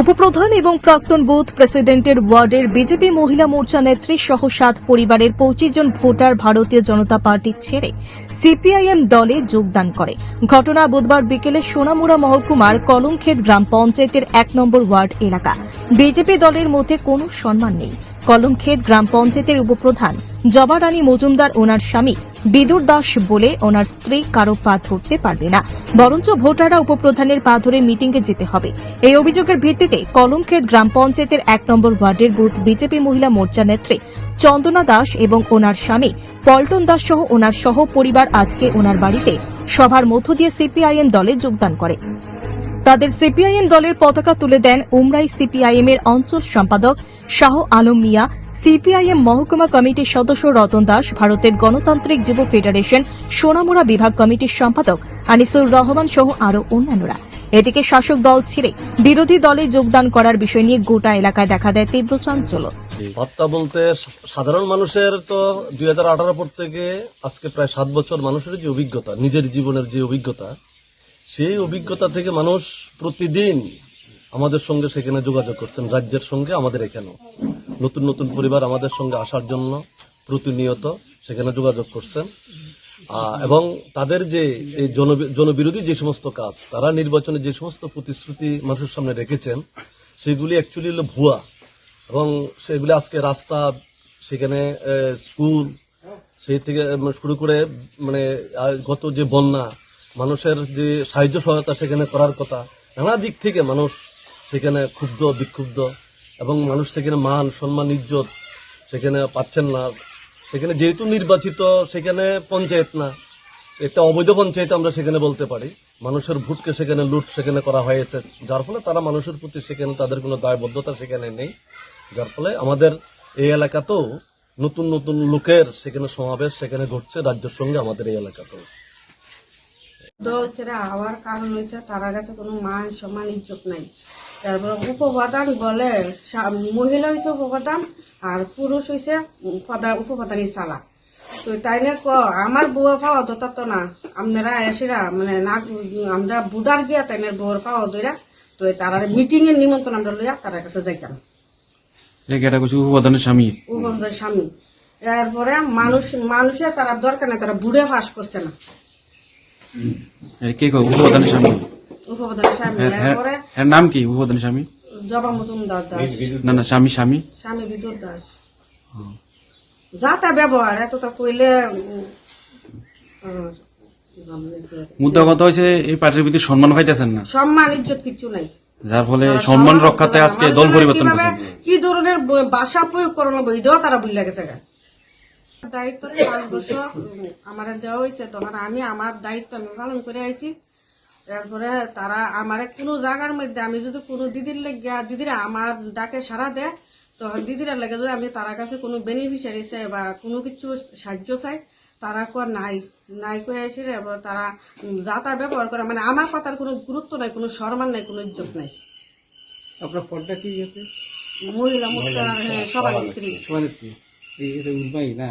উপপ্রধান এবং প্রাক্তন বুথ প্রেসিডেন্টের ওয়ার্ডের বিজেপি মহিলা মোর্চা নেত্রী সহ সাত পরিবারের পঁচিশ জন ভোটার ভারতীয় জনতা পার্টি ছেড়ে সিপিআইএম দলে যোগদান করে। ঘটনা বুধবার বিকেলে সোনামুড়া মহকুমার কলমক্ষেত গ্রাম পঞ্চায়েতের এক নম্বর ওয়ার্ড এলাকা। বিজেপি দলের মধ্যে কোনো সম্মান নেই। কলমক্ষেত গ্রাম পঞ্চায়েতের উপপ্রধান জবা রানী মজুমদার ওনার স্বামী বিদুর দাস বলে ওনার স্ত্রী কারও পা ধরতে পারবে না। বরঞ্চ ভোটাররা উপপ্রধানের পা ধরে মিটিংয়ে যেতে হবে। এই অভিযোগের ভিত্তিতে কলমক্ষেত গ্রাম পঞ্চায়েতের এক নম্বর ওয়ার্ডের বুথ বিজেপি মহিলা মোর্চা নেত্রী চন্দনা দাস এবং ওনার স্বামী পল্টন দাস সহ ওনার সহ পরিবার আজকে ওনার বাড়িতে সভার মধ্য দিয়ে সিপিআইএম দলে যোগদান করে। তাদের সিপিআইএম দলের পতাকা তুলে দেন উমরাই সিপিআইএম এর অঞ্চল সম্পাদক শাহ আলম মিয়া সিপিআইএম মহকুমা কমিটির সদস্য রতন দাস, ভারতের গণতান্ত্রিক যুব ফেডারেশন সোনামুড়া বিভাগ কমিটির সম্পাদক আনিসুর রহমান সহ আরও অন্যান্যরা। এদিকে শাসক দল ছেড়ে বিরোধী দলে যোগদান করার বিষয় নিয়ে গোটা এলাকায় দেখা দেয় তীব্র চাঞ্চল্য। হত্যা বলতে সাধারণ মানুষের তো দুই হাজার আঠারো পর থেকে আজকে প্রায় সাত বছর মানুষের যে অভিজ্ঞতা, নিজের জীবনের যে অভিজ্ঞতা, সেই অভিজ্ঞতা থেকে মানুষ প্রতিদিন আমাদের সঙ্গে সেখানে যোগাযোগ করছেন, রাজ্যের সঙ্গে আমাদের এখানেও। নতুন নতুন পরিবার আমাদের সঙ্গে আসার জন্য প্রতিনিয়ত সেখানে যোগাযোগ করছেন। এবং তাদের যে এই জনবিরোধী যে সমস্ত কাজ, তারা নির্বাচনে যে সমস্ত প্রতিশ্রুতি মানুষের সামনে রেখেছেন, সেগুলি অ্যাকচুয়ালি হলো ভুয়া। এবং সেগুলি আজকে রাস্তা, সেখানে স্কুল, সেই থেকে শুরু করে মানে গত যে বন্যা, মানুষের যে সাহায্য সহায়তা সেখানে করার কথা, নানা দিক থেকে মানুষ সেখানে ক্ষুব্ধ, বিক্ষুব্ধ। এবং মানুষ সেখানে মান, সম্মান, ইজ্জত সেখানে পাচ্ছেন না। সেখানে যেহেতু নির্বাচিত, সেখানে পঞ্চায়েত না। একটা অবৈধ পঞ্চায়েত আমরা সেখানে বলতে পারি। মানুষের ভোটকে সেখানে লুট সেখানে করা হয়েছে। যার ফলে তারা মানুষের প্রতি সেখানে তাদের কোনো দায়বদ্ধতা সেখানে নেই। যার ফলে আমাদের এই এলাকাতেও নতুন নতুন লোকের সেখানে সমাবেশ সেখানে ঘটছে রাজ্যের সঙ্গে আমাদের এই এলাকাতেও। হওয়ার কারণ হয়েছে, তারা কাছে কোনো মান, সম্মান, ইজ্জত নাই। তারপরে উপপ্রধান বলে মহিলা হয়েছে উপপ্রধান আর পুরুষ হয়েছে উপপ্রধানই চালা তো তাই না ক আমার বউ পাওয়া তো তত না। আপনারা এসেরা মানে না আমরা বুডার গিয়া তাই না বউর পাওয়া দইরা তো তারা মিটিং এর নিমন্ত্রণ আমরা লইয়া তার কাছে যাইতাম। এটা কিছু উপপ্রধানের স্বামী? স্বামী। এরপরে মানুষ মানুষের তারা দরকার নেই তারা বুড়ে ফাঁস করছে না। কে উপপ্রধানের স্বামী? উপপ্রধান স্বামী হ্যাঁ, হ্যাঁ, এরপরে এর নাম কি উপপ্রধানের স্বামী? জবা মজুমদার দাস না না স্বামী স্বামী। স্বামী বিদুর দাস। যা তা ব্যবহার এতটা কইলে মুদ্রা কথা হয়েছে এই পার্টির প্রতি সম্মান পাইতেছেন না। সম্মান ইজ্জত কিছু নাই। যার ফলে সম্মান রক্ষাতে আজকে দল পরিবর্তন কি ধরনের ভাষা প্রয়োগ করানো এটাও তারা বুঝলে গেছে দায়িত্ব পাঁচ বছর আমার দেওয়া হয়েছে তখন আমি আমার দায়িত্ব আমি পালন করে আইছি। তারপরে তারা আমার কোনো জায়গার মধ্যে আমি যদি কোনো দিদির লেগে দিদিরা আমার ডাকে সারা দেয় তখন দিদিরা লেগে যদি আমি তার কাছে কোনো বেনিফিশিয়ারি চাই বা কোনো কিছু সাহায্য চাই তারা কো নাই নাই কয়ে এবার তারা যা তা ব্যবহার করে মানে আমার কথার কোনো গুরুত্ব নাই কোনো সম্মান নাই কোনো ইজ্জত নাই। আপনার পদটা কি মহিলা মোর্চা হ্যাঁ, সভানেত্রী। সভানেত্রী। না?